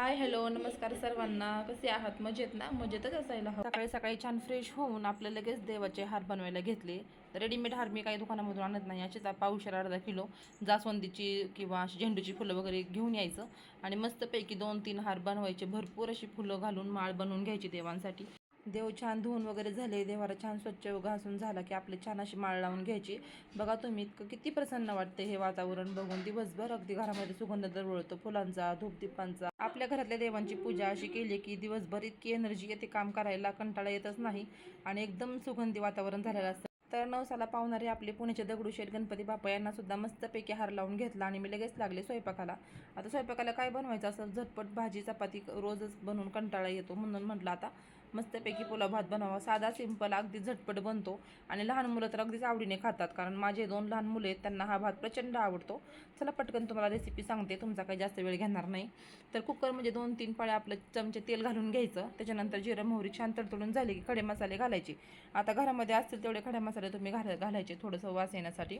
Hi hello नमस्कार सर्वांना. कसे आहात? मजेत ना? मजेतच असायला हवं. सकाळी सकाळी छान फ्रेश होऊन आपल्या लगेच देवाचे हार बनवायला घेतले. रेडीमेड हार मी काही दुकानामधून आणत नाही. याचेच पावशेर अर्धा किलो जास्वंदीची किंवा अशी झेंडूची फुलं वगैरे घेऊन यायचं. आणि मस्तपैकी दोन तीन हार बनवायचे. भरपूर अशी फुलं घालून माळ बनवून घ्यायची देवांसाठी. देव छान धुवून वगैरे झाले देवाला छान स्वच्छ घासून झाला की आपले छान अशी माळ लावून घ्यायची. बघा तुम्ही इतकं किती प्रसन्न वाटते हे वातावरण बघून. दिवसभर अगदी घरामध्ये सुगंध दरवळतो फुलांचा धूपदीपांचा. आपल्या घरातल्या देवांची पूजा अशी केली की दिवसभर इतकी एनर्जी येते काम करायला कंटाळा येतच नाही आणि एकदम सुगंधी वातावरण झालेलं असतं. तर नवसाला पावणारे आपले पुण्याचे दगडूशेठ गणपती बाप्पा यांना सुद्धा मस्तपैकी हार लावून घेतला आणि मी लगेच लागले स्वयंपाकाला. आता स्वयंपाकाला काय बनवायचं असं झटपट भाजी चपाती रोजच बनवून कंटाळा येतो म्हणून म्हटलं आता. मस्तपैकी पुलाव भात बनवावा साधा सिंपल अगदी झटपट बनतो. आणि लहान मुलं तर अगदीच आवडीने खातात कारण माझे दोन लहान मुले आहेत त्यांना हा भात प्रचंड आवडतो. चला पटकन तुम्हाला रेसिपी सांगते. तुमचा काही जास्त वेळ घेणार नाही. तर कुकर म्हणजे दोन तीन पाळे आपलं चमचे तेल घालून घ्यायचं. त्याच्यानंतर जिरं मोहरी छान तडतडून झाली की खडे मसाले घालायचे. आता घरामध्ये असतील तेवढे खडे मसाले तुम्ही घाल घालायचे थोडंसं वास येण्यासाठी.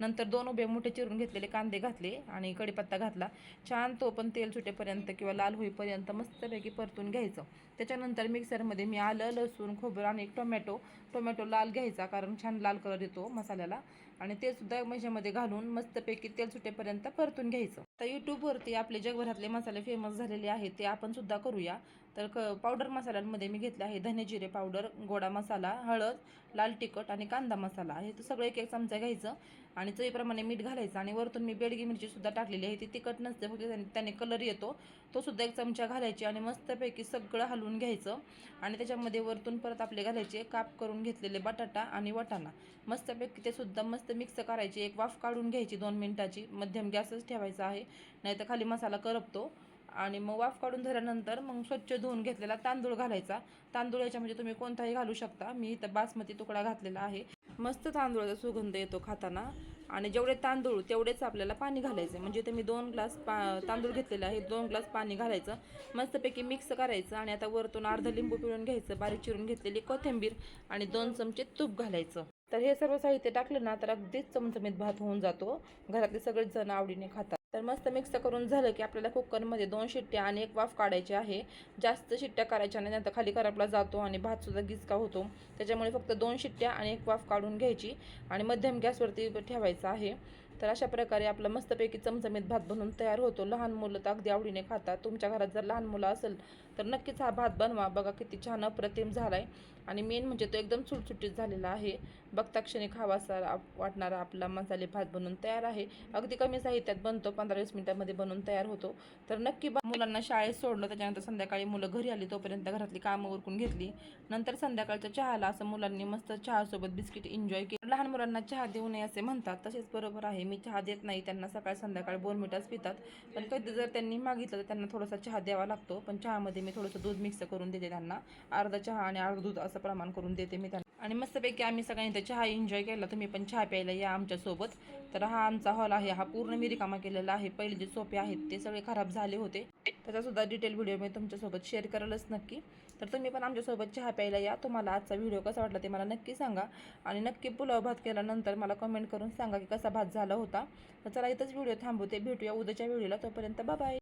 नंतर दोन उभे मोठे चिरून घेतलेले कांदे घातले आणि कढीपत्ता घातला. छान तो पण तेल सुटेपर्यंत किंवा लाल होईपर्यंत मस्तपैकी परतून घ्यायचं. त्याच्यानंतर मिक्सर मध्ये मी आलं लसूण खोबरं आणि एक टोमॅटो. टोमॅटो लाल घ्यायचा कारण छान लाल कलर येतो मसाल्याला. आणि ते सुद्धा मशामध्ये घालून मस्तपैकी तेल सुटेपर्यंत परतून घ्यायचं. तर यूट्यूबवरती आपले जगभरातले मसाले फेमस झालेले आहेत ते आपण सुद्धा करूया. तर क पावडर मसाल्यांमध्ये मी घेतले आहे धने जिरे पावडर गोडा मसाला हळद लाल तिखट आणि कांदा मसाला. हे तर सगळं एक एक चमचा घ्यायचं आणि चवीप्रमाणे मीठ घालायचं आणि वरतून मी बेडगी मिरची सुद्धा टाकलेली आहे. ती तिखट नसते फक्त त्याने- त्याने कलर येतो. तो सुद्धा एक चमचा घालायची आणि मस्तपैकी सगळं हलवून घ्यायचं आणि त्याच्यामध्ये वरतून परत आपले घालायचे काप करून घेतलेले बटाटा आणि वाटाणा. मस्तपैकी ते सुद्धा मस्त मिक्स करायची. एक वाफ काढून घ्यायची दोन मिनटाची. मध्यम गॅसच ठेवायचा आहे. नाहीतर खाली मसाला करपतो. आणि मग वाफ काढून झाल्यानंतर मग स्वच्छ धुवून घेतलेला तांदूळ घालायचा. तांदूळ याच्यामध्ये तुम्ही कोणताही घालू शकता. मी इथं बासमती तुकडा घातलेला आहे. मस्त तांदूळाचा सुगंध येतो खाताना. आणि जेवढे तांदूळ तेवढेच आपल्याला पाणी घालायचं म्हणजे ते मी दोन ग्लास पा तांदूळ घेतलेले आहे. दोन ग्लास पाणी घालायचं. मस्तपैकी मिक्स करायचं. आणि आता वरतून अर्धा लिंबू पिळून घ्यायचं. बारीक चिरून घेतलेली कोथिंबीर आणि दोन चमचे तूप घालायचं. तर हे सर्व साहित्य टाकलं ना तर अगदीच चमचमीत भात होऊन जातो. घरातले सगळेच जण आवडीने खातात. तर मस्त मिक्स करून झालं की आपल्याला कुकरमध्ये दोन शिट्ट्या आणि एक वाफ काढायची आहे. जास्त शिट्ट्या करायच्या नाही नंतर खाली करपला जातो आणि भातसुद्धा गिचका होतो. त्याच्यामुळे फक्त दोन शिट्ट्या आणि एक वाफ काढून घ्यायची आणि मध्यम गॅसवरती ठेवायचं आहे. तर अशा प्रकारे आपला मस्तपैकी चमचमीत भात बनवून तयार होतो. लहान मुलं तर अगदी आवडीने खातात. तुमच्या घरात जर लहान मुलं असेल तर नक्कीच हा भात बनवा. बघा किती छान अप्रतिम झाला आहे आणि मेन म्हणजे तो एकदम सुटसुटीत झालेला आहे. बघता क्षणी खावासा वाटणारा आपला मसाले भात बनवून तयार आहे. अगदी कमी साहित्यात बनतो. पंधरा वीस मिनिटांमध्ये बनवून तयार होतो. तर नक्की मुलांना शाळेत सोडलं. त्याच्यानंतर संध्याकाळी मुलं घरी आली. तोपर्यंत घरातली कामं उरकून घेतली. नंतर संध्याकाळच्या चहाला असं मुलांनी मस्त चहासोबत बिस्किट एन्जॉय केलं. लहान मुलांना चहा देऊ नये असे म्हणतात. तसेच बरोबर आहे. मी चहा देत नाही त्यांना सकाळ संध्याकाळ बोनमिटाच पितात. पण कधी जर त्यांनी मागितलं तर त्यांना थोडासा चहा द्यावा लागतो. पण चहामध्ये मी थोडंसं दूध मिक्स करून देते त्यांना. अर्धा चहा आणि अर्धा दूध असं प्रमाण करून देते मी त्यांना. आणि मस्तपैकी आम्ही सगळ्यांनी त्या चहा एन्जॉय केला. तुम्ही पण चहा प्यायला या आमच्यासोबत. तर हा आमचा हॉल आहे. हा पूर्ण मी रिकामा केलेला आहे. पहिले जे सोपे आहेत ते सगळे खराब झाले होते. त्याचासुद्धा डिटेल व्हिडिओ मी तुमच्यासोबत शेअर करेलच नक्की. तर तुम्ही पण आमच्यासोबत चहा प्यायला या. तुम्हाला आजचा व्हिडिओ कसा वाटला ते मला नक्की सांगा. आणि नक्की पुलाव भात केल्यानंतर मला कमेंट करून सांगा की कसा भात झाला होता. तर चला इथंच व्हिडिओ थांबवते. भेटूया उद्याच्या व्हिडिओला तोपर्यंत बाय